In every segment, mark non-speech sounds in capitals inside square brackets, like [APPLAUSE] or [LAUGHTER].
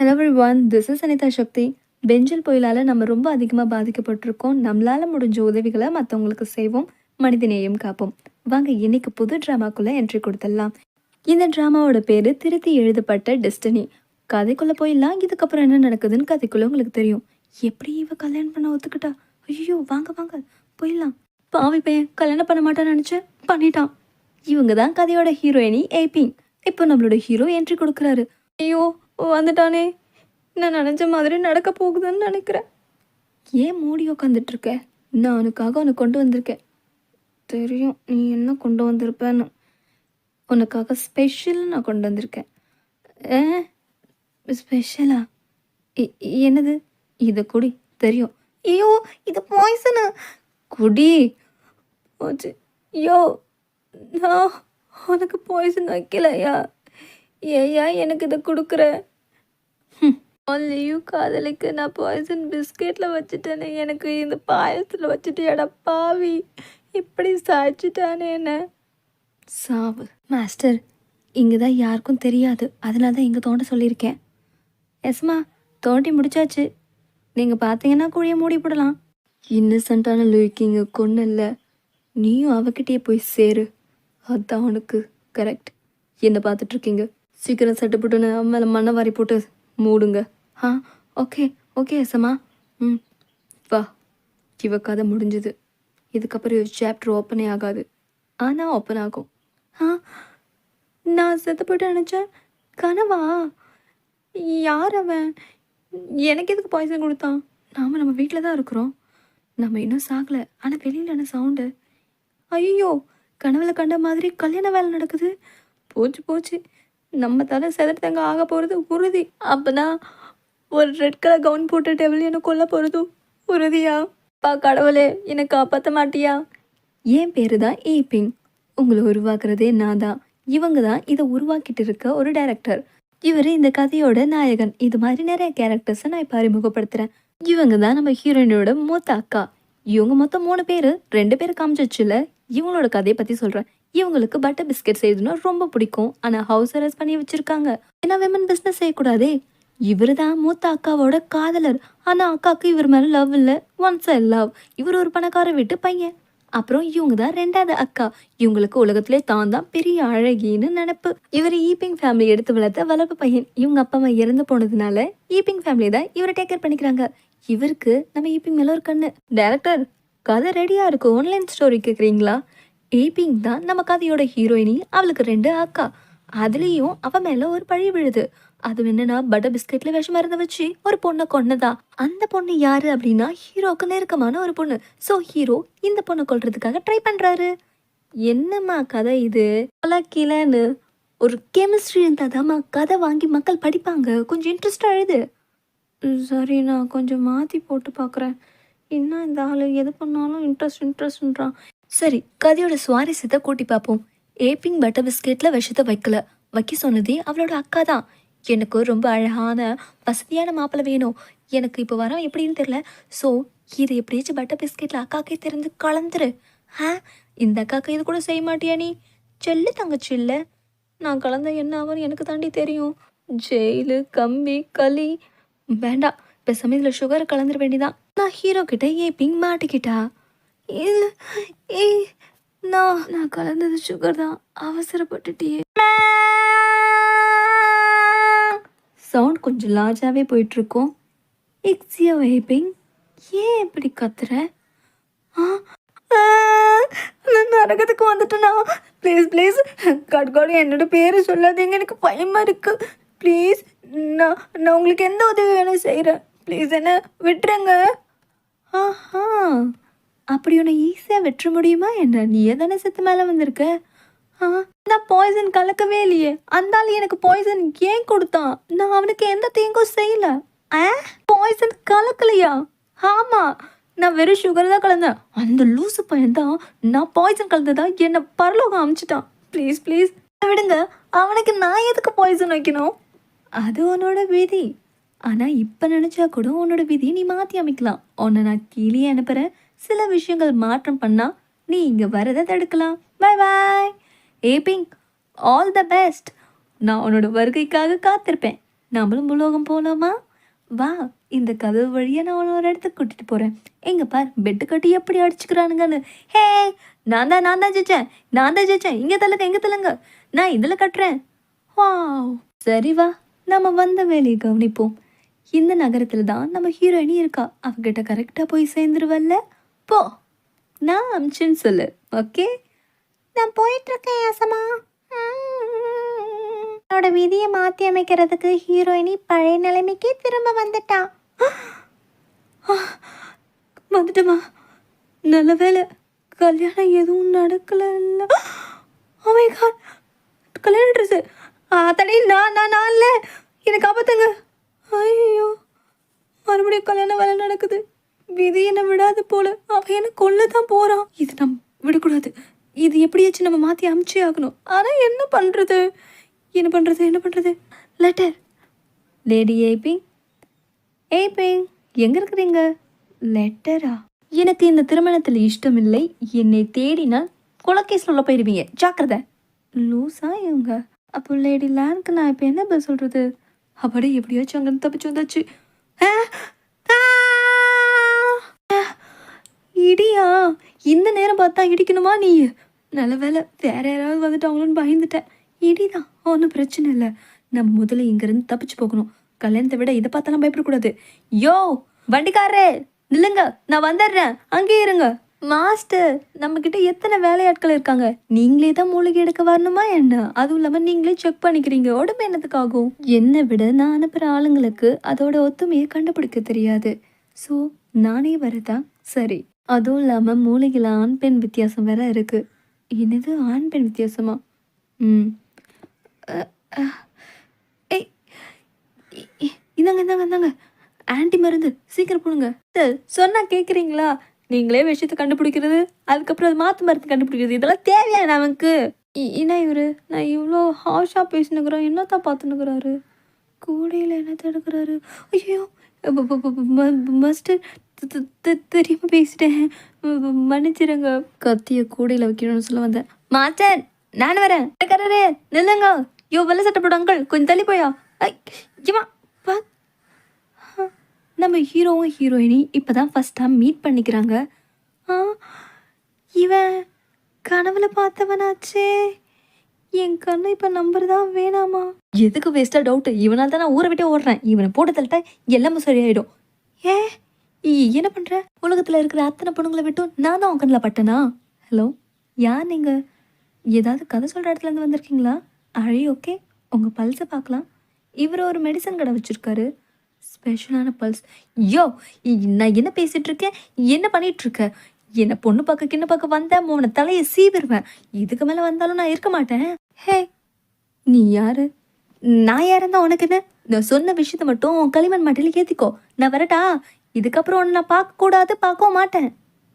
Hello one this is Anitha Sakthi Fengal புயலால் நம்ம ரொம்ப அதிகமாக பாதிக்கப்பட்டிருக்கோம். நம்மளால் முடிஞ்ச உதவிகளை மற்றவங்களுக்கு செய்வோம். மனிதநேயம் காப்போம். வாங்க இன்னைக்கு புது ட்ராமாக்குள்ளே என்ட்ரி கொடுத்துடலாம். இந்த ட்ராமாவோட பேர் திருத்தி எழுதப்பட்ட டெஸ்டினி கதைக்குள்ளே போயிடலாம். இதுக்கப்புறம் என்ன நடக்குதுன்னு கதைக்குள்ளே உங்களுக்கு தெரியும். எப்படி இவ கல்யாணம் பண்ண ஒத்துக்கிட்டா? ஐயோ வாங்க வாங்க போயிடலாம். பாவி பையன் கல்யாணம் பண்ண மாட்டான்னு நினச்சேன் பண்ணிட்டான். இவங்க தான் கதையோட ஹீரோயினி ஏபிங் இப்போ நம்மளோட ஹீரோ என்ட்ரி கொடுக்குறாரு. ஐயோ வந்துட்டானே. நான் நினச்ச மாதிரி நடக்க போகுதுன்னு நினைக்கிறேன். ஏன் மூடி உக்காந்துட்ருக்க? நான் அவனுக்காக உன்னை கொண்டு வந்திருக்கேன். தெரியும் நீ என்ன கொண்டு வந்திருப்பேன்னு. உனக்காக ஸ்பெஷல் நான் கொண்டு வந்திருக்கேன். ஏ ஸ்பெஷலா இ- என்னது? இதை குடி தெரியும். ஐயோ இது பாய்சனு குடி. போச்சு. ஐயோ நான் உனக்கு பாய்சன் வைக்கலையா? ஏயா எனக்கு இதை கொடுக்குற? ஒன்லியும் காதலிக்கு நான் பாய்சன் பிஸ்கெட்டில் வச்சுட்டேனே. எனக்கு இந்த பாயசத்தில் வச்சுட்டு எடா பாவி இப்படி சாய்ச்சிட்டானே என்ன? சாவு. மாஸ்டர் இங்கே தான் யாருக்கும் தெரியாது. அதனால தான் இங்கே தோண்ட சொல்லியிருக்கேன். எஸ்மா தோண்டி முடிச்சாச்சு. நீங்கள் பார்த்தீங்கன்னா குழியை மூடி போடலாம். இன்னசென்ட்டான லூக்கிங்க கொண்டு இல்லை. நீயும் அவகிட்டயே போய் சேரு. அதான் உனக்கு. கரெக்ட் என்ன பார்த்துட்டு இருக்கீங்க? சீக்கிரம் சட்டை போட்டுன்னு மேலே மண்ணை வாரி போட்டு மூடுங்க. ஆ ஓகே ஓகே எஸ்எம்மா. ம் வா. இவ கதை முடிஞ்சது. இதுக்கப்புறம் சாப்டர் ஓப்பனே ஆகாது. ஆனால் ஓப்பன் ஆகும். ஆ நான் செத்து போட்டு நினச்சேன் கனவா? யார் அவன்? எனக்கு எதுக்கு பாய்சன் கொடுத்தான்? நாம் நம்ம வீட்டில் தான் இருக்கிறோம். நம்ம இன்னும் சாகலை. ஆனால் வெளியில் என்ன சவுண்டு ஐயோ கனவுல கண்ட மாதிரி கல்யாண வேலை நடக்குது. போச்சு போச்சு. நம்ம தலை செதறத்தங்க ஆக போகிறது உறுதி. தான் ஒரு ரெட் கலர் கவுன் போட்ட டெவல் என்னை கொல்ல போகிறதும் உறுதியா? பா கடவுளே என்னை காப்பாற்ற மாட்டியா? என் பேரு தான் ஈபிங் உங்களை உருவாக்குறதே நான் தான். இவங்க தான் இதை உருவாக்கிட்டு இருக்க ஒரு டைரக்டர் இவர் இந்த கதையோட நாயகன். இது மாதிரி நிறைய கேரக்டர்ஸை நான் இப்போ அறிமுகப்படுத்துகிறேன் இவங்க தான் நம்ம ஹீரோயினோட மூத்த அக்கா. இவங்க மொத்தம் மூணு பேர். ரெண்டு பேர் காமிச்சிச்சுல. இவங்களோட கதையை பற்றி சொல்கிறேன் இவங்களுக்கு பட்டர் பிஸ்கெட் செய்யணும்னா ரொம்ப பிடிக்கும். ஆனால் ஹவுஸ் அரெஸ்ட் பண்ணி வச்சுருக்காங்க. ஏன்னா விமன் பிஸ்னஸ் செய்யக்கூடாதே. இவர் தான் மூத்த அக்காவோட காதலர். ஆனால் அக்காவுக்கு இவர் மேலே லவ் இல்லை. ஒன்ஸ் ஐ லவ் இவர் ஒரு பணக்கார வீட்டு பையன். அப்புறம் இவங்க தான் ரெண்டாவது அக்கா. இவங்களுக்கு உலகத்திலே தான் தான் பெரிய அழகின்னு நினப்பு. இவர் ஈப்பிங் ஃபேமிலி எடுத்து வளர்த்த வளர்ப்பு பையன். இவங்க அப்பா அம்மா இறந்து போனதுனால ஈப்பிங் ஃபேமிலி தான் இவரை டேக் கேர் பண்ணிக்கிறாங்க. இவருக்கு நம்ம ஈப்பிங் மேலே ஒரு கண்ணு. டேரக்டர் கதை ரெடியாக இருக்கு. ஆன்லைன் ஸ்டோரி கேட்குறீங்களா ஈப்பிங் தான் நம்ம கதையோட ஹீரோயினி அவளுக்கு ரெண்டு அக்கா. அதுலேயும் அவன் மேலே ஒரு பழி விழுது. அது என்னன்னா பட்டர் பிஸ்கெட்ல விஷம் மருந்து வச்சு ஒரு பொண்ணை கொன்னதா. அந்த பொண்ணு யாரு அப்படின்னா ஹீரோக்கு நெருக்கமான ஒரு பொண்ணு. ஸோ ஹீரோ இந்த பொண்ணை கொள்றதுக்காக ட்ரை பண்றாரு. என்னம்மா கதை இது? கிலன்னு ஒரு கெமிஸ்ட்ரி இருந்தாதாம்மா கதை வாங்கி மக்கள் படிப்பாங்க. கொஞ்சம் இன்ட்ரெஸ்டாக எழுது. ம், சரி நான் கொஞ்சம் மாற்றி போட்டு பார்க்குறேன் என்ன இந்த ஆள்? எது பண்ணாலும் இன்ட்ரெஸ்ட் இன்ட்ரெஸ்ட்ன்றான் சரி கதையோட சுவாரஸ்யத்தை கூட்டி பார்ப்போம் ஏப்பிங் பட்டர் பிஸ்கெட்டில் விஷத்தை வைக்கல. வைக்க சொன்னதே அவளோட அக்கா தான் எனக்கு ரொம்ப அழகான வசதியான மாப்பிள்ளை வேணும். எனக்கு இப்போ வர எப்படின்னு தெரில ஸோ இது எப்படியாச்சும் பட்டர் பிஸ்கெட்டில் அக்காக்கே திறந்து கலந்துரு. ஆ இந்த அக்காக்கு இது கூட செய்ய மாட்டியா நீ? செல்லு தங்கச்சி இல்லை. நான் கலந்த என்ன ஆகும்னு எனக்கு தாண்டி தெரியும். ஜெயிலு கம்பி களி. வேண்டாம் இப்போ சமயத்தில் சுகர் கலந்துட வேண்டிதான். நான் ஹீரோ கிட்ட ஏ பிங் மாட்டிக்கிட்டா ஏ ஏய் நான் நான் கலந்தது சுகர் தான். அவசரப்பட்டுட்டியே. சவுண்ட் கொஞ்சம் லார்ஜாகவே போயிட்டுருக்கோம். எக்ஸியோ வைப்பிங் ஏன் இப்படி கத்துற? ஆ நான் நரகத்துக்கு வந்துட்டேனா? ப்ளீஸ் ப்ளீஸ் கட்கோடு என்னோட பேரை சொல்லாதீங்க. எனக்கு பயமாக இருக்கு. ப்ளீஸ் நான் நான் உங்களுக்கு எந்த உதவி வேணும் செய்கிறேன் ப்ளீஸ் என்ன விட்டுருங்க. ஆஹா அப்படி உன்னை ஈஸியாக வெற்ற முடியுமா? என்ன நீயே தானே செத்து மேலே வந்திருக்க? நான் பாய்சன் கலக்கவே இல்லையே. அந்த ஆள் எனக்கு பாய்சன் ஏன் கொடுத்தான் நான் அவனுக்கு எந்த தீங்கும் செய்யல. ஆ? பாய்சன் கலக்கலையா? ஆமாம் நான் வெறும் சுகர் தான் கலந்தேன். அந்த லூசு பையன் தான் நான் பாய்சன் கலந்ததா என்னை பரலோகம் அமிச்சிட்டான். ப்ளீஸ் ப்ளீஸ் விடுங்க. அவனுக்கு நான் எதுக்கு பாய்சன் வைக்கணும்? அது உன்னோட விதி. ஆனால் இப்போ நினச்சா கூட உன்னோட விதியை நீ மாற்றி அமைக்கலாம். உன்னை நான் கீழே அனுப்புகிறேன் சில விஷயங்கள் மாற்றம் பண்ணால் நீ இங்கே வரதை தடுக்கலாம். Bye bye A pink all the best. நான் உன்னோட வருகைக்காக காத்திருப்பேன். நம்மளும் உலோகம் போகலாமா வா இந்த கதவு வழியாக நான் உன்னை ஒரு இடத்துக்கு கூட்டிகிட்டு போகிறேன் எங்கே பார் பெட்டு கட்டி எப்படி அடிச்சுக்கிறானுங்கன்னு. ஹே நான் தான் நான் தான் ஜெயிச்சேன். நான் தான் ஜெயிச்சேன். இங்கே தள்ளுங்க எங்கே தள்ளுங்க. நான் இதில் கட்டுறேன். வாவ். சரி வா நம்ம வந்த வேலையை கவனிப்போம். இந்த நகரத்தில் தான் நம்ம ஹீரோயினி இருக்கா. அவகிட்ட கரெக்டாக போய் சேர்ந்துருவல்ல? போ. நான் அமிச்சுன்னு சொல்லு ஓகே நான் போயிட்டு இருக்கேன் யாசமா என்னோட விதியை மாற்றி அமைக்கிறதுக்கு ஹீரோயினி பழைய நிலைமைக்கே திரும்ப வந்துட்டான் வந்துட்டுமா? நல்ல வேலை கல்யாணம் எதுவும் நடக்கல இல்லை ஓமை oh காட் கல்யாண ட்ரெஸ்ஸு தடி நான் நான் நான் இல்லை. எனக்கு காப்பாத்துங்க. ஐயோ. மறுபடியும் கல்யாணம் வேலை நடக்குது. விதி என்னை விடாது போல. அவன் என்னை கொல்ல தான் போறான். இது நம்ம விடக்கூடாது. இது எப்படியாச்சும் நம்ம மாற்றி அமுச்சே ஆகணும். ஆனால் என்ன பண்ணுறது என்ன பண்ணுறது என்ன பண்ணுறது லெட்டர் லேடி ஏபிங் ஏபிங் எங்கே இருக்கிறீங்க? லெட்டரா எனக்கு இந்த திருமணத்தில் இஷ்டமில்லை. என்னை தேடினால் கொலக்கேஸில் உள்ள போயிடுவீங்க ஜாக்கிரதை லூஸா இவங்க அப்போ லேடி லேனுக்கு நான் இப்போ என்ன பதில் சொல்கிறது அப்படி எப்படியாச்சும் அங்கேருந்து தப்பிச்சு வந்தாச்சு. இடியா இந்த நேரம் பார்த்தா இடிக்கணுமா நீ? நல்ல வேலை வேற யாராவது வந்துட்டாங்களோன்னு பயந்துட்டேன். இடிதான் ஒன்றும் பிரச்சனை இல்லை. நம்ம முதல்ல இங்கேருந்து தப்பிச்சு போகணும். கல்யாணத்தை விட இதை பார்த்தாலும் பயப்படக்கூடாது. யோ வண்டிக்காரரே நில்லுங்க. நான் வந்துடுறேன். அங்கேயே இருங்க. மாஸ்டர் நம்மக்கிட்ட எத்தனை வேலையாட்கள் இருக்காங்க? நீங்களே தான் மூலிகை எடுக்க வரணுமா என்ன? அதுவும் இல்லாமல் நீங்களே செக் பண்ணிக்கிறீங்க. உடம்பு என்னத்துக்காகும்? என்னை விட நான் அனுப்புகிற ஆளுங்களுக்கு அதோட ஒத்துமையை கண்டுபிடிக்க தெரியாது. ஸோ நானே வரதா சரி. அதுவும் இல்லாமல் மூலிகையில் ஆண் பெண் வித்தியாசம் வேற இருக்கு. என்னது ஆண் பெண் வித்தியாசமா ம் ஏய் இந்தாங்க இந்தாங்க இந்தாங்க ஆன்டி மருந்து சீக்கிரம் போடுங்க சார் சொன்னா கேட்குறீங்களா நீங்களே விஷயத்தை கண்டுபிடிக்கிறது அதுக்கப்புறம் அது மாற்று மருந்து கண்டுபிடிக்கிறது இதெல்லாம் தேவையா நமக்கு இ- என்ன இவரு நான் இவ்வளோ ஹாஷாக பேசினுக்கிறோம் என்னத்தான் பார்த்துனுக்குறாரு கூடையில் என்ன தடுக்கிறாரு ஐயோ மஸ்டர் தெரியாம பேசிட்டேன். மன்னிச்சிருங்க ம- கத்திய கூடையில் வைக்கணும்னு சொல்ல வந்தேன். மாச்சர் நான் வரேன். கரரே நில்லுங்க. யோ வெள்ளை சட்டை போடு அங்கிள். கொஞ்சம் தள்ளி போயா. ஐ, பா நம்ம ஹீரோவும் ஹீரோயினி இப்போ தான் ஃபஸ்ட் டைம் மீட் பண்ணிக்கிறாங்க. ஆ இவன் கனவுல பார்த்தவனாச்சே. என் கண்ணு இப்போ நம்பர் தான் வேணாமா? எதுக்கு வேஸ்ட்டாக டவுட்டு இவனால் தான் நான் ஊரை விட்டே ஓடுறேன். இவனை போட்டு தள்ளிட்டா எல்லாமே சரியாயிடும். ஏ என்ன பண்ணுற உலகத்தில் இருக்கிற அத்தனை பொண்ணுங்களை விட்டும் நான் தான் உன் கண்ணில் பட்டனா? ஹலோ யார் நீங்கள் ஏதாவது கதை சொல்கிற இடத்துலேருந்து வந்திருக்கீங்களா? அழி ஓகே உங்கள் பல்ஸை பார்க்கலாம். இவர் ஒரு மெடிசன் கடை வச்சுருக்காரு. ஸ்பெஷலான பல்ஸ் யோ நான் என்ன பேசிட்டு இருக்கேன்? என்ன பண்ணிட்டு என்னை என்ன பொண்ணு பார்க்க கிண்ண பார்க்க வந்தேன் உன தலையை சீவிடுவேன். இதுக்கு மேலே வந்தாலும் நான் இருக்க மாட்டேன். ஹே நீ யாரு? நான் யாருந்தா உனக்கு என்ன? நான் சொன்ன விஷயத்த மட்டும் உன் களிமண் மாட்டில ஏற்றிக்கோ நான் வரட்டா? இதுக்கப்புறம் உன்னை நான் பார்க்கக்கூடாது பார்க்கவும் மாட்டேன்.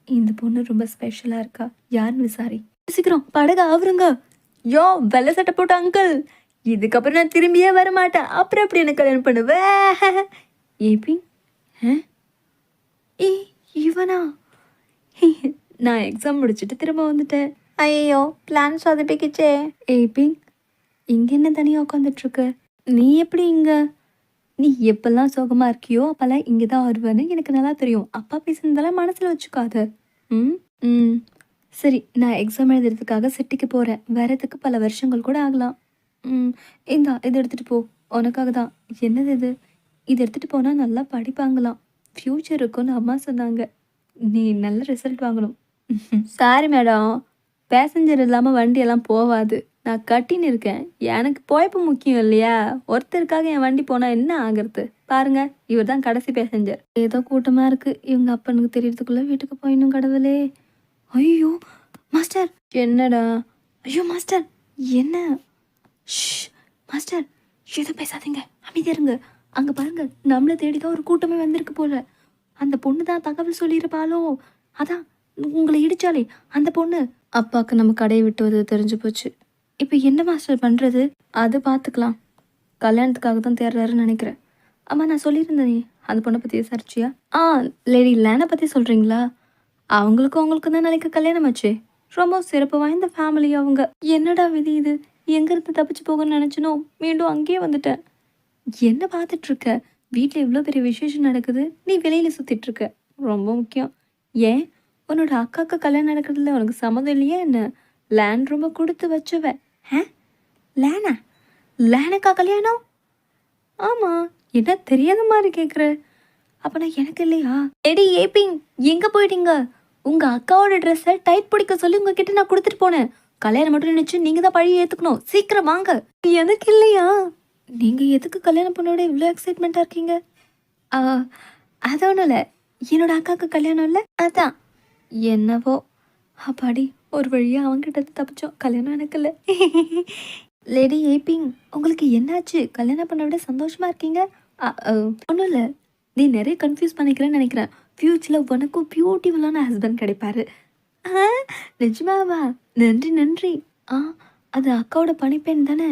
இந்த பொண்ணு ரொம்ப ஸ்பெஷலாக இருக்கா? யாருன்னு விசாரி. சீக்கிரம் படகு ஆவருங்க. யோ வெள்ளை சட்டை போட்ட அங்கிள் இதுக்கப்புறம் நான் திரும்பியே வர மாட்டேன் அப்புறம் எப்படி எனக்கு கல்யாணம் பண்ணுவேன் ஏபி ஏ இவனா? நான் எக்ஸாம் முடிச்சுட்டு திரும்ப வந்துட்டேன். ஐயோ பிளான் சொதப்பிக்கிச்சே. பிங் இங்கே என்ன தனியாக உட்காந்துட்ருக்க நீ எப்படி இங்கே? நீ எப்பெல்லாம் சோகமாக இருக்கியோ அப்போல்லாம் இங்கே தான் வருவேன்னு எனக்கு நல்லா தெரியும். அப்பா பேசுனதெல்லாம் மனசில் வச்சுக்காத. ம்? ம். சரி நான் எக்ஸாம் எழுதுறதுக்காக சிட்டிக்கு போகிறேன் வரதுக்கு பல வருஷங்கள் கூட ஆகலாம். ம். இந்தா இது எடுத்துகிட்டு போ. உனக்காக தான். என்னது இது? இது எடுத்துகிட்டு போனால் நல்லா படிப்பாங்களாம். ஃப்யூச்சர் இருக்கும்னு அம்மா சொன்னாங்க. நீ நல்ல ரிசல்ட் வாங்கணும். சாரி மேடம் பேசஞ்சர் இல்லாமல் வண்டியெல்லாம் போகாது நான் கட்டின்னு இருக்கேன். எனக்கு போய்ப்பு முக்கியம் இல்லையா? ஒருத்தருக்காக என் வண்டி போனால் என்ன ஆகிறது? பாருங்க இவர் தான் கடைசி பேசஞ்சர் ஏதோ கூட்டமாக இருக்குது இவங்க அப்பனுக்கு தெரியறதுக்குள்ளே வீட்டுக்கு போயிடணும் கடவுளே. ஐயோ மாஸ்டர் என்னடா? ஐயோ மாஸ்டர் என்ன? ஷ் மாஸ்டர் எதுவும் பேசாதீங்க. அமைதியா இருங்க. அங்கே பாருங்க நம்மளை தேடி தான் ஒரு கூட்டமே வந்திருக்கு போல. அந்த பொண்ணு தான் தகவல் சொல்லியிருப்பாளோ? அதான் உங்களை இடிச்சாலே அந்த பொண்ணு. அப்பாவுக்கு நம்ம கடையை விட்டுவது தெரிஞ்சு போச்சு. இப்போ என்ன மாஸ்டர் பண்ணுறது அது பார்த்துக்கலாம் கல்யாணத்துக்காக தான் தேடுறாருன்னு நினைக்கிறேன். ஆமாம் நான் சொல்லியிருந்தேனே. அந்த பொண்ணை பற்றி விசாரிச்சியா? ஆ லேடி லேனை பற்றி சொல்கிறீங்களா அவங்களுக்கும் அவங்களுக்கும் தான் நாளைக்கு கல்யாணம் ஆச்சு. ரொம்ப சிறப்பு வாய்ந்த ஃபேமிலி அவங்க. என்னடா விதி இது? எங்கேருந்து தப்பிச்சு போகணும்னு நினச்சினோ? மீண்டும் அங்கேயே வந்துட்டேன். என்ன பார்த்துட்ருக்க வீட்டில் இவ்வளோ பெரிய விசேஷம் நடக்குது. நீ வெளியில் சுற்றிட்டுருக்க ரொம்ப முக்கியம். ஏன்? உன்னோட அக்காவுக்கு கல்யாணம் நடக்கிறதுல உனக்கு சம்மதம் இல்லையா என்ன? லேண்ட் ரொம்ப கொடுத்து வச்சுவேன் ஆ லேனா? லேனுக்கா கல்யாணம்? ஆமாம் என்ன தெரியாத மாதிரி கேட்குற அப்போ நான் எனக்கு இல்லையா? எடி ஏப்பிங் எங்கே போயிட்டீங்க? உங்கள் அக்காவோட ட்ரெஸ்ஸை டைட் பிடிக்க சொல்லி உங்ககிட்ட நான் கொடுத்துட்டு போனேன். கல்யாணம் மட்டும் நினச்சி நீங்கள் தான் பழி ஏற்றுக்கணும் சீக்கிரம் வாங்க. எனக்கு இல்லையா? நீங்கள் எதுக்கு கல்யாணம் பண்ணோட இவ்வளோ எக்ஸைட்மெண்ட்டாக இருக்கீங்க? ஆ, அது ஒன்றும் இல்லை. என்னோட அக்காவுக்கு கல்யாணம் இல்லை? அதான். என்னவோ? அப்பாடி ஒரு வழியாக அவங்ககிட்ட இருந்து தப்பிச்சோம். கல்யாணம் எனக்கு இல்லை லேடி ஏபிங் உங்களுக்கு என்னாச்சு? கல்யாணம் பண்ண விட சந்தோஷமா இருக்கீங்க? ஒன்றும் இல்லை. நீ நிறைய கன்ஃபியூஸ் பண்ணிக்கிறேன்னு நினைக்கிறேன். ஃப்யூச்சரில் உனக்கும் பியூட்டிஃபுல்லான ஹஸ்பண்ட் கிடைப்பாரு. ஆ நிஜமாவா? நன்றி நன்றி. ஆ அது அக்காவோட பணிப்பெண் தானே?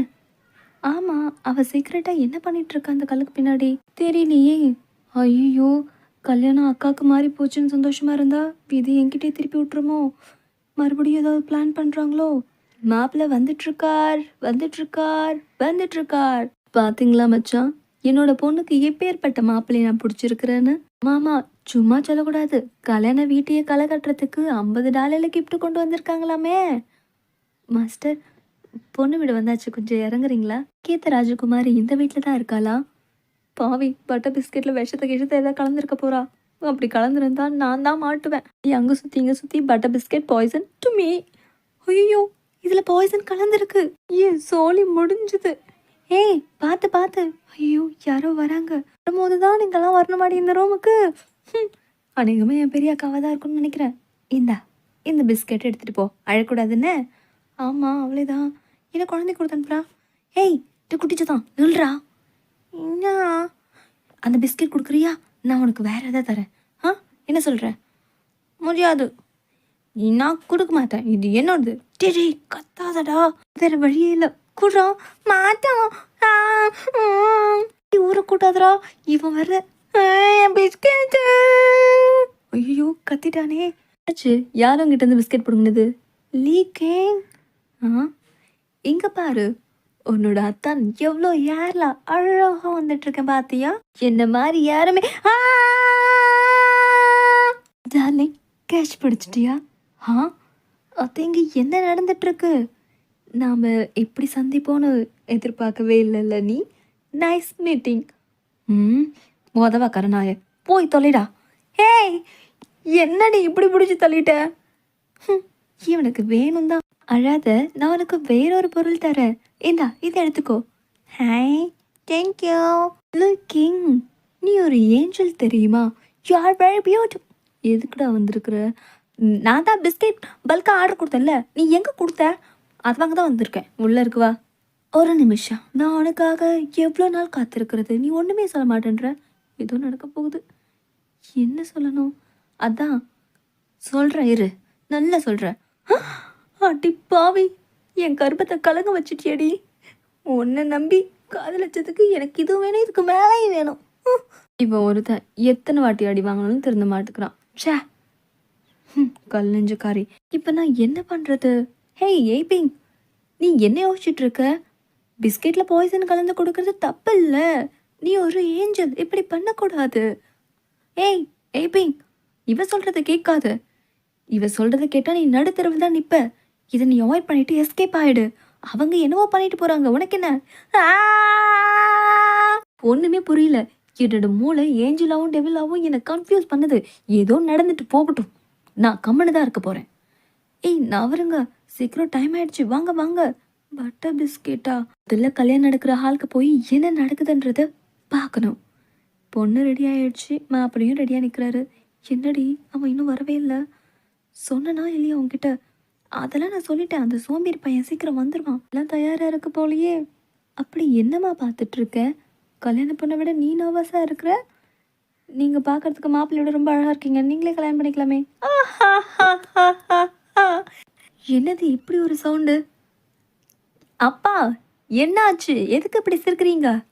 ஆமாம் அவள் சீக்கிரட்டாக என்ன பண்ணிட்டு இருக்கா அந்த கல்லுக்கு பின்னாடி? தெரியலையே. ஐயோ கல்யாணம் அக்காவுக்கு மாறி போச்சுன்னு சந்தோஷமா இருந்தா இது என்கிட்டயே திருப்பி விட்டுருமோ? மறுபடியும் ஏதாவது பிளான் பண்ணுறாங்களோ மாப்பிள்ளை வந்துட்டுருக்கார் வந்துட்டுருக்கார் வந்துட்டுருக்கார். பாத்தீங்களா மச்சான்? என்னோட பொண்ணுக்கு எப்பேற்பட்ட மாப்பிள்ளையை நான் பிடிச்சிருக்கிறேன்னு? மாமா சும்மா சொல்லக்கூடாது. கல்யாண வீட்டையே களை கட்டுறதுக்கு ஐம்பது டாலரில் கிஃப்ட் கொண்டு வந்திருக்காங்களாமே. மாஸ்டர் பொண்ணு வீடு வந்தாச்சு. கொஞ்சம் இறங்குறீங்களா? கீத ராஜகுமாரி இந்த வீட்டில் தான் இருக்காளா? பாவி பட்டர் பிஸ்கெட்டில் விஷத்தை கிஷத்தை ஏதாவது கலந்துருக்க போறா. அப்படி கலந்துருந்தா நான் தான் மாட்டுவேன். அங்கே சுற்றி இங்கே சுற்றி butter biscuit poison to me ஐயோ இதில் பாய்சன் கலந்துருக்கு. ஏ சோலி முடிஞ்சுது. ஏய் பார்த்து பார்த்து. ஐயோ யாரோ வராங்க. வரும்போது தான் நீங்கள்லாம் வரணுமாடி இந்த ரூமுக்கு அநேகமாக என் பெரிய அக்காவாக தான் இருக்கும்னு நினைக்கிறேன். இந்தா இந்த பிஸ்கெட் எடுத்துகிட்டு போ. அழக்கூடாதுன்னு. ஆமாம் அவளேதான். என்ன குழந்தை கொடுத்தனுப்புறா? ஏய் இது குட்டிச்சு தான் நில்றா. என்ன அந்த பிஸ்கெட் கொடுக்குறியா? நான் உனக்கு வேறு எதாவது தரேன். ஆ? என்ன சொல்கிற முடியாது. நான் கொடுக்க மாட்டேன். இது என்னோடது. டேடி கத்தாதடா. வேற வழியே இல்லை. குடுறா. மாட்டான். ஆ, ஊரை கூட்டாதடா இவன் வர பிஸ்கெட் ஐயோ கத்திட்டானே. ஆச்சு யார் உங்ககிட்ட இருந்து பிஸ்கெட் பிடுங்கினது? லீக்கிங் ஆ? இங்கே பாரு? உன்னோட அத்தான் எவ்வளோ ஏர்ல அழகா வந்துட்டு இருக்கேன் பாத்தியா? என்ன மாதிரி யாருமே டார்லிங் கேஷ் பிடிச்சிட்டியா? ஆ? அத்தங்க என்ன நடந்துட்டு இருக்கு நாம எப்படி சந்திப்போன்னு எதிர்பார்க்கவே இல்லைல்ல நீ? நைஸ் மீட்டிங் ம். மோதவா கரணாய போய் தொலைடா. ஏய் என்னடி இப்படி பிடிச்சி தள்ளிட்ட? இவனுக்கு வேணும் தான் அழாத நான் உனக்கு வேறொரு பொருள் தரேன். இந்தா இதை எடுத்துக்கோ. ஹாய் தேங்க்யூ லுக்கிங் நீ ஒரு ஏஞ்சல் தெரியுமா? யூ ஆர் வெரி பியூட்டி எதுக்குடா வந்திருக்குற? நான் தான் பிஸ்கெட் பல்காக ஆர்டர் கொடுத்தேன்ல. நீ எங்கே கொடுத்த? அது வாங்க தான் வந்திருக்கேன். உள்ளே இருக்குவா ஒரு நிமிஷம். நான் உனக்காக எவ்வளோ நாள் காத்திருக்கிறது? நீ ஒன்றுமே சொல்ல மாட்டேன்ற. ஏதோ நடக்க போகுது. என்ன சொல்லணும்? அதான். சொல்கிறேன் இரு. நல்லா சொல்கிறேன் அடி பாவி. என் கர்ப்பத்தை கலங்க வச்சுட்டியடி. உன்னை நம்பி காதலிச்சதுக்கு எனக்கு இது வேணும் இதுக்கு மேலேயும் வேணும். இப்போ ஒருத்தன் எத்தனை வாட்டி அடி வாங்கணும்னு திறந்து மாட்டுக்கிறான் ஷே கல் நெஞ்சக்காரி. இப்போ நான் என்ன பண்ணுறது ஹேய் ஏய்பிங் நீ என்ன யோசிச்சுட்டு இருக்க பிஸ்கெட்டில் பாய்சன் கலந்து கொடுக்கறது தப்பு இல்லை நீ ஒரு ஏஞ்சல். இப்படி பண்ணக்கூடாது. ஏய் ஏய்பிங் இவ சொல்கிறத கேட்காத. இவ சொல்கிறத கேட்டால் நீ நடுத்தரவில் தான் நிற்ப இதை நீ அவாய்ட் பண்ணிட்டு எஸ்கேப் ஆயிடு. அவங்க என்னவோ பண்ணிட்டு போகிறாங்க உனக்கு என்ன? ஆ! ஒன்றுமே புரியல. என்னோட மூளை ஏஞ்சலாவும் டெவிலாவும் என்னை கன்ஃபியூஸ் பண்ணுது. ஏதோ நடந்துட்டு போகட்டும். நான் கம்மனு தான் இருக்க போகிறேன் ஏய் நான் வருங்க. சீக்கிரம் டைம் ஆயிடுச்சு. வாங்க வாங்க. பட்டர் பிஸ்கெட்டா? இதில் கல்யாணம் நடக்கிற ஹாலுக்கு போய் என்ன நடக்குதுன்றத பார்க்கணும். பொண்ணு ரெடி ஆயிடுச்சு. மாப்பிளையும் ரெடியாக நிற்கிறாரு என்னடி? அவன் இன்னும் வரவே இல்லை. சொன்னனா இல்லையா உங்ககிட்ட அதெல்லாம் நான் சொல்லிட்டேன். அந்த சோம்பேறி பையன் சீக்கிரம் வந்துடுவான் எல்லாம் தயாராக இருக்கு போலயே. அப்படி என்னம்மா பார்த்துட்டு இருக்க கல்யாணம் பண்ண விட நீ நர்வஸாக இருக்கிற? நீங்கள் பார்க்கறதுக்கு மாப்பிள்ளையோட ரொம்ப அழகாக இருக்கீங்க. நீங்களே கல்யாணம் பண்ணிக்கலாமே. [LAUGHS] என்னது இப்படி ஒரு சவுண்டு அப்பா என்னாச்சு? எதுக்கு இப்படி சிரிக்கிறீங்க?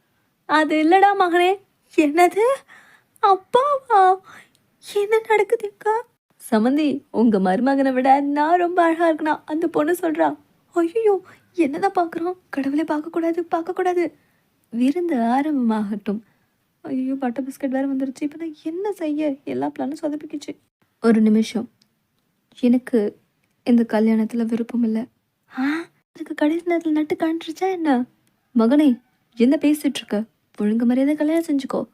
அது இல்லைடா மகனே. என்னது? அப்பாவா? என்ன நடக்குது அக்கா? சமந்தி உங்க மருமகனை விட நான் ரொம்ப அழகா இருக்குண்ணா அந்த பொண்ணு சொல்றா ஐயோ என்னதான் பார்க்குறோம் கடவுளே பார்க்கக்கூடாது பார்க்கக்கூடாது. விருந்து ஆரம்பமாகட்டும். ஐயோ பட்டர் பிஸ்கட் வேறு வந்துருச்சு. இப்போ நான் என்ன செய்ய? எல்லா பிளானும் சொதப்பிக்கிச்சு. ஒரு நிமிஷம். எனக்கு இந்த கல்யாணத்தில் விருப்பம் இல்லை. ஆ? அதுக்கு கடைசி நேரத்தில் நட்டு காணிச்சிருச்சா என்ன? மகனே என்ன பேசிகிட்ருக்க ஒழுங்கு மரியாதை கல்யாணம் செஞ்சுக்கோ.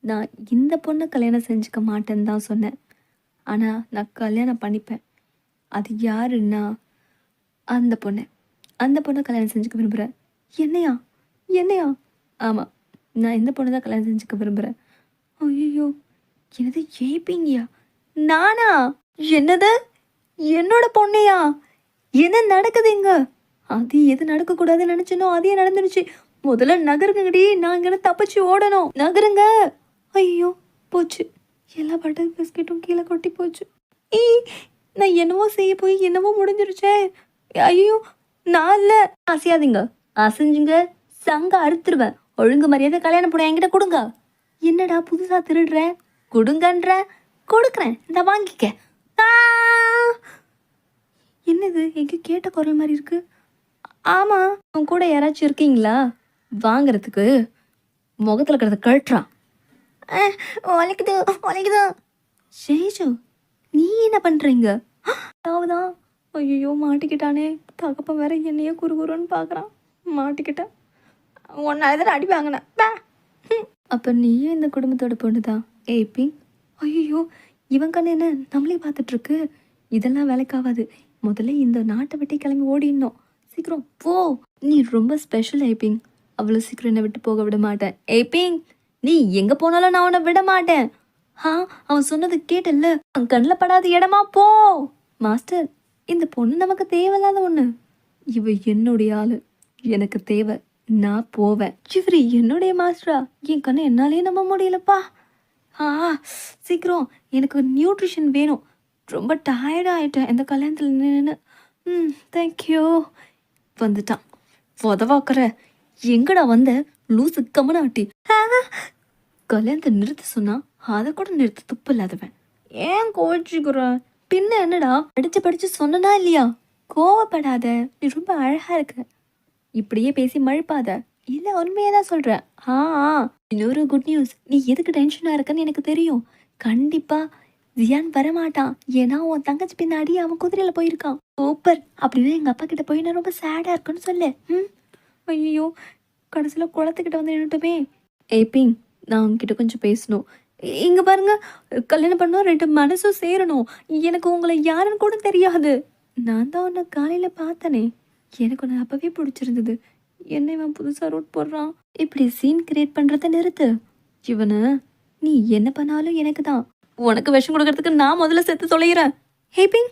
நான் இந்த பொண்ணை கல்யாணம் செஞ்சுக்க மாட்டேன்னு தான் சொன்னேன். ஆனால் நான் கல்யாணம் பண்ணிப்பேன். அது யாருன்னா அந்த பொண்ணை. அந்த பொண்ணை கல்யாணம் செஞ்சுக்க விரும்புகிறேன் என்னையா? என்னையா? ஆமாம் நான் இந்த பொண்ணை தான் கல்யாணம் செஞ்சுக்க விரும்புகிறேன் ஐயோ என்னது ஏப்பிங்கயா நானா? என்னது? என்னோட பொண்ணையா? என்ன நடக்குது இங்க? அது எது நடக்கக்கூடாதுன்னு நினச்சனோ அதே நடந்துருச்சு. முதல்ல நகருங்கடி நான் இங்கே தப்பிச்சு ஓடணும். நகருங்க. ஐயோ போச்சு. எல்லா பட்டர் பிஸ்கெட்டும் கீழே கொட்டி போச்சு. ஈ நான் என்னவோ செய்ய போய் என்னவோ முடிஞ்சிருச்சே. ஐயோ நான் இல்லை. அசையாதீங்க. அசைஞ்சுங்க. சங்க அறுத்துருவேன். ஒழுங்கு மரியாதை கல்யாணம் போட என்கிட்ட கொடுங்க. என்னடா புதுசாக திருடுற? கொடுங்கன்ற. கொடுக்குறேன். இந்த வாங்கிக்க. என்னது? எங்க கேட்ட குரல் மாதிரி இருக்கு. ஆமாம் உன் கூட யாராச்சும் இருக்கீங்களா? வாங்குறதுக்கு. முகத்தில் இருக்கிறத கழட்டுறான். ஒலைக்குது ஒலைக்குது ஷேஜு நீ என்ன பண்ணுறீங்க அதாவதான் ஐயோ மாட்டிக்கிட்டானே. தகப்பன் வேற என்னையே குறுகுறுன்னு பார்க்குறான் மாட்டிக்கிட்டேன் ஒன்னா எதிர அடி வாங்கினேன். பே. நீயும் இந்த குடும்பத்தோட பொண்ணு பொண்ணுதான் ஏபி ஐயோ இவன் கண்ணு என்ன? நம்மளே பார்த்துட்ருக்கு. இதெல்லாம் வேலைக்காகாது. முதல்ல இந்த நாட்டை விட்டு கிளம்பி ஓடிடணும். சீக்கிரம் போ. நீ ரொம்ப ஸ்பெஷல் ஏப்பிங் அவ்வளோ சீக்கிரம் என்னை விட்டு போக விட மாட்டேன். ஏப்பிங் நீ எங்க போனாலும் நான் உன்னை விட மாட்டேன். ஆ அவன் சொன்னது கேட்டல்ல. அவன் கண்ணில் படாத இடமா போ. மாஸ்டர் இந்த பொண்ணு நமக்கு தேவையில்லாத ஒண்ணு. இவ என்னுடைய ஆளு. எனக்கு தேவை. நான் போவேன். இவரு என்னுடைய மாஸ்டரா? என் கண்ணை என்னாலே நம்ப முடியலப்பா. ஆ சீக்கிரம். எனக்கு நியூட்ரிஷன் வேணும். ரொம்ப டயர்டாயிட்டேன் இந்த கல்யாணத்தில் நின்று ம் தேங்க்யூ வந்துட்டான். உதவாக்குற எங்கடா வந்த? லூசு கமனாட்டி கல்யாணத்தை நிறுத்த சொன்னா அதை கூட நிறுத்த துப்பு இல்லாதவன் ஏன் கோச்சிக்கிற பின்ன என்னடா? படிச்சு படிச்சு சொன்னனா இல்லையா? கோவப்படாத. நீ ரொம்ப அழகா இருக்க. இப்படியே பேசி மழுப்பாத. இல்ல உண்மையா தான் சொல்ற ஆ ஆ. இன்னொரு குட் நியூஸ் நீ எதுக்கு டென்ஷனா இருக்கன்னு எனக்கு தெரியும். கண்டிப்பா ஜியான் வரமாட்டான். ஏன்னா உன் தங்கச்சி பின்னாடி அவன் குதிரையில போயிருக்கான். சூப்பர். அப்படின்னா எங்க அப்பா கிட்ட போய் நான் ரொம்ப சேடா இருக்குன்னு சொல்லு. ம். ஐயோ கடைசியில் குளத்துக்கிட்ட வந்து நின்றுட்டுமே ஏப்பிங் நான் உங்ககிட்ட கொஞ்சம் பேசணும். இங்கே பாருங்க கல்யாணம் பண்ணோம் ரெண்டு மனசும் சேரணும். எனக்கு உங்களை யாருன்னு கூட தெரியாது. நான் தான் உன்னை காலையில் பார்த்தனே. எனக்கு உன்னை அப்போவே பிடிச்சிருந்தது. என்ன இவன் புதுசாக ரூட் போடுறான். இப்படி சீன் கிரியேட் பண்ணுறத நிறுத்து. இவனை நீ என்ன பண்ணாலும் எனக்கு தான். உனக்கு விஷம் கொடுக்கறதுக்கு நான் முதல்ல செத்து தொலைகிறேன். ஹேப்பிங்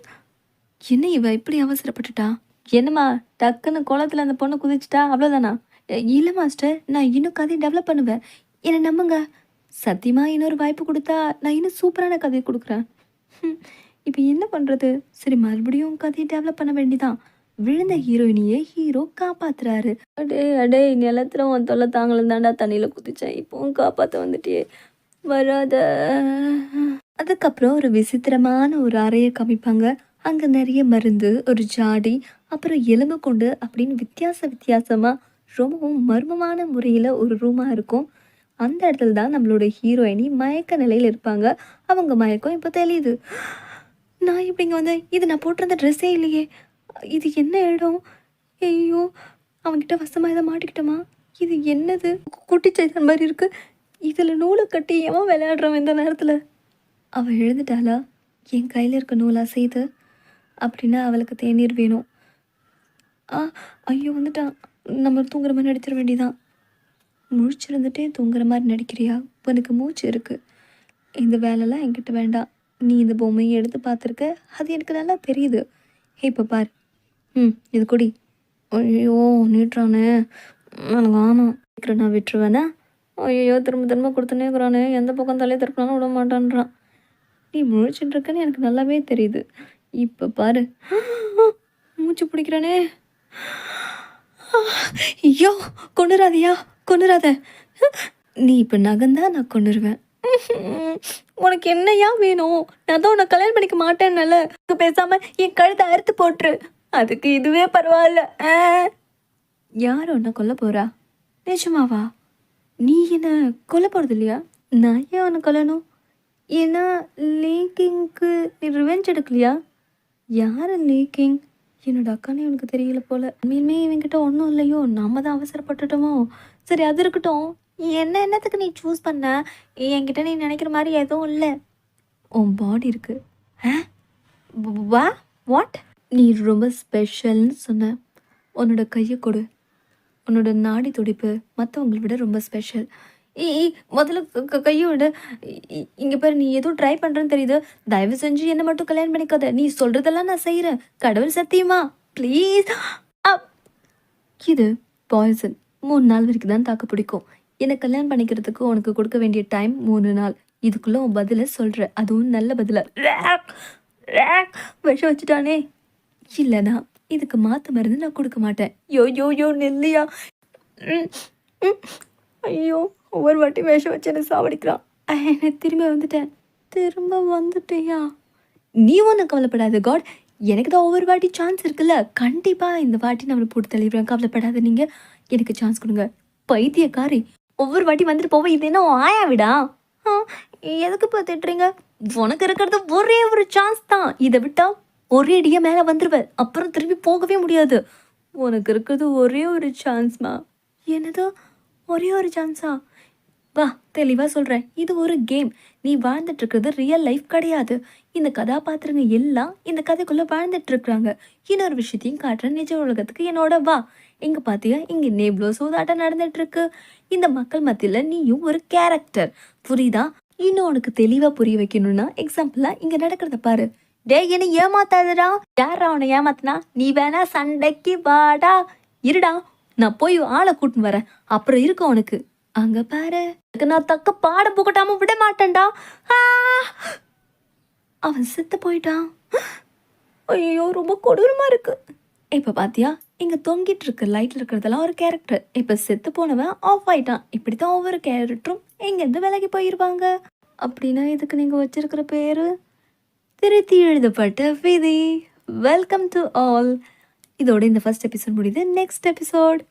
என்ன இவ இப்படி அவசரப்பட்டுட்டா? என்னம்மா டக்குன்னு குளத்துல அந்த பொண்ணு குதிச்சிட்டா? அவ்வளோதானா இல்லை மாஸ்டர் நான் இன்னும் கதையை டெவலப் பண்ணுவேன். என்னை நம்புங்க. சத்தியமா இன்னொரு வாய்ப்பு கொடுத்தா நான் இன்னும் சூப்பரான கதையை கொடுக்குறேன். இப்போ என்ன பண்ணுறது சரி மறுபடியும் கதையை டெவலப் பண்ண வேண்டிதான். விழுந்த ஹீரோயினியை ஹீரோ காப்பாத்துறாரு. அடே அடே நிலத்துல உன் தொல்லை தாங்களும் தாண்டா தண்ணியில் குதிச்சேன். இப்போவும் காப்பாற்ற வந்துட்டியே. வராத. அதுக்கப்புறம் ஒரு விசித்திரமான ஒரு அறையை காமிப்பாங்க. அங்கே நிறைய மருந்து ஒரு ஜாடி அப்புறம் எலும்பு கொண்டு அப்படின்னு வித்தியாச வித்தியாசமாக ரொம்பவும் மர்மமான முறையில் ஒரு ரூமாக இருக்கும். அந்த இடத்துல தான் நம்மளோட ஹீரோயினி மயக்க நிலையில் இருப்பாங்க. அவங்க மயக்கம் இப்போ தெளியுது. நான் இப்படிங்க வந்தேன் இது நான் போட்டிருந்த ட்ரெஸ்ஸே இல்லையே. இது என்ன இடம்? ஐயோ அவன்கிட்ட வசமாக இதை மாட்டிக்கிட்டோமா? இது என்னது? குட்டி மாதிரி இருக்குது இதில் நூலை கட்டி எவன் விளையாடுறவன் இந்த நேரத்தில்? அவள் எழுந்துட்டாளா? என் கையில் இருக்க நூலாக செய்து. அப்படின்னா அவளுக்கு தேநீர் வேணும். ஆ ஐயோ வந்துட்டான். நம்ம தூங்குற மாதிரி நடிச்சிட வேண்டியதான் முழிச்சிருந்துட்டே தூங்குற மாதிரி நடிக்கிறியா? உனக்கு மூச்சு இருக்குது இந்த வேலைலாம் என்கிட்ட வேண்டாம். நீ இந்த பொம்மையை எடுத்து பார்த்துருக்க? அது எனக்கு நல்லா தெரியுது. ஹே இப்போ பார். ம் இது கொடி. ஐயோ நீட்டுறானே. நான் வேணாம் சீக்கிரம் நான் விட்டுருவேனா? ஐயோ திரும்ப திரும்ப கொடுத்துனே இருக்கிறானே. எந்த பக்கம் தலையை திருப்பினாலும் விட மாட்டான்றான். நீ முழிச்சுட்டு இருக்கன்னு எனக்கு நல்லாவே தெரியுது. இப்போ பாரு. மூச்சு பிடிக்கிறானே. ஐயோ கொண்டுறாதியா? கொண்டுறாத நீ இப்போ நகந்தா நான் கொண்டுருவேன் உனக்கு என்னையா வேணும்? நான் தான் உன்னை கல்யாணம் பண்ணிக்க மாட்டேன்னால. பேசாம என் கழுத்தை அறுத்து போட்டுரு. அதுக்கு இதுவே பரவாயில்ல. ஆ. யார் உன்னை கொல்ல போறா? நிஜமாவா நீ என்ன கொல்ல போகிறது இல்லையா நான் ஏன் உன்னை கொல்லணும்? ஏன்னா லீக்கிங்க்கு நீ ரிவெஞ்ச் எடுக்கலையா? யார் லீக்கிங் என்னோட அக்கானே எனக்கு தெரியல போல. உண்மையுமே இவன்கிட்ட ஒன்றும் இல்லையோ? நம்ம தான் அவசரப்பட்டுட்டோமோ? சரி அது இருக்கட்டும். என்ன என்னத்துக்கு நீ சூஸ் பண்ண? என்கிட்ட நீ நினைக்கிற மாதிரி எதுவும் இல்லை. உன் பாடி இருக்கு. ஆ? வா வாட் நீ ரொம்ப ஸ்பெஷல்னு சொன்ன. உன்னோட கையை கொடு. உன்னோட நாடி துடிப்பு மற்றவங்களை விட ரொம்ப ஸ்பெஷல் ஈ முதல்ல கையை விடு. இ- பாரு நீ எதுவும் ட்ரை பண்ணுறேன்னு தெரியுது. தயவு செஞ்சு என்ன மட்டும் கல்யாணம் பண்ணிக்காத. நீ சொல்கிறதெல்லாம் நான் செய்கிறேன் கடவுள் சத்தியமா? ப்ளீஸ் இது பாய்சன் மூணு நாள் வரைக்கும் தான் தாக்கு பிடிக்கும். என்னை கல்யாணம் பண்ணிக்கிறதுக்கு உனக்கு கொடுக்க வேண்டிய டைம் மூணு நாள். இதுக்குள்ள உன் பதிலை சொல்ற. அதுவும் நல்ல பதில. விஷம் வச்சுட்டானே. இல்லைனா இதுக்கு மாத்து மருந்து நான் கொடுக்க மாட்டேன். யோ யோ யோ நெல்லியா. ம், ஐயோ ஒவ்வொரு வாட்டி விஷம் வச்சு என்ன சாவடிக்கிறான். என்ன திரும்ப வந்துட்டேன். திரும்ப வந்துட்டியா? நீ ஒன்றும் கவலைப்படாத காட். எனக்கு தான் ஒவ்வொரு வாட்டி சான்ஸ் இருக்குல்ல. கண்டிப்பாக இந்த வாட்டி நம்மளை போட்டு தள்ளிடுவேன் கவலைப்படாத நீங்கள் எனக்கு சான்ஸ் கொடுங்க. பைத்தியக்காரி. ஒவ்வொரு வாட்டி வந்துட்டு போவேன் இது என்ன ஆயா விடா எதுக்கு இப்போ திட்டுறீங்க உனக்கு இருக்கிறது ஒரே ஒரு சான்ஸ் தான். இதை விட்டா ஒரே அடியே மேலே வந்துடுவேன் அப்புறம் திரும்பி போகவே முடியாது. உனக்கு இருக்கிறது ஒரே ஒரு சான்ஸ்மா என்னதோ? ஒரே ஒரு சான்ஸா வா தெளிவாக சொல்கிறேன் இது ஒரு கேம் நீ வாழ்ந்துட்டு இருக்கிறது ரியல் லைஃப் கிடையாது. இந்த கதாபாத்திரங்க எல்லாம் இந்த கதைக்குள்ளே வாழ்ந்துட்டுருக்குறாங்க இன்னொரு விஷயத்தையும் காட்டுறேன். நிஜ உலகத்துக்கு என்னோட வா. இங்கே பார்த்தியா இங்கே இவ்வளோ சூதாட்டம் நடந்துட்டு இருக்கு இந்த மக்கள் மத்தியில் நீயும் ஒரு கேரக்டர் புரியுதா? இன்னும் உனக்கு தெளிவாக புரிய வைக்கணும்னா எக்ஸாம்பிளாக இங்கே நடக்கிறத பாரு. டேய் என்ன ஏமாத்தாதடா. யாரா அவனை ஏமாத்தினா? நீ வேணா சண்டைக்கு வாடா. இருடா நான் போய் ஆளை கூட்டின்னு வரேன். அப்புறம் இருக்கும் உனக்கு. அங்க பாரு. நான் தக்க பாட புகட்டாம விட மாட்டேன்டா. அவன் செத்து போயிட்டான். ஐயோ ரொம்ப கொடூரமா இருக்கு. இப்ப பாத்தியா? இங்கே தொங்கிட்டு இருக்க லைட்டில் இருக்கிறதெல்லாம் ஒரு கேரக்டர் இப்போ செத்து போனவன் ஆஃப் ஆயிட்டான். இப்படி தான் ஒவ்வொரு கேரக்டரும் எங்கேருந்து விலகி போயிருப்பாங்க அப்படின்னா இதுக்கு நீங்கள் வச்சிருக்கிற பேர்? திருத்தி எழுதப்பட்ட விதி. வெல்கம் டு ஆல் இதோட இந்த ஃபஸ்ட் எபிசோட் முடியுது. Next episode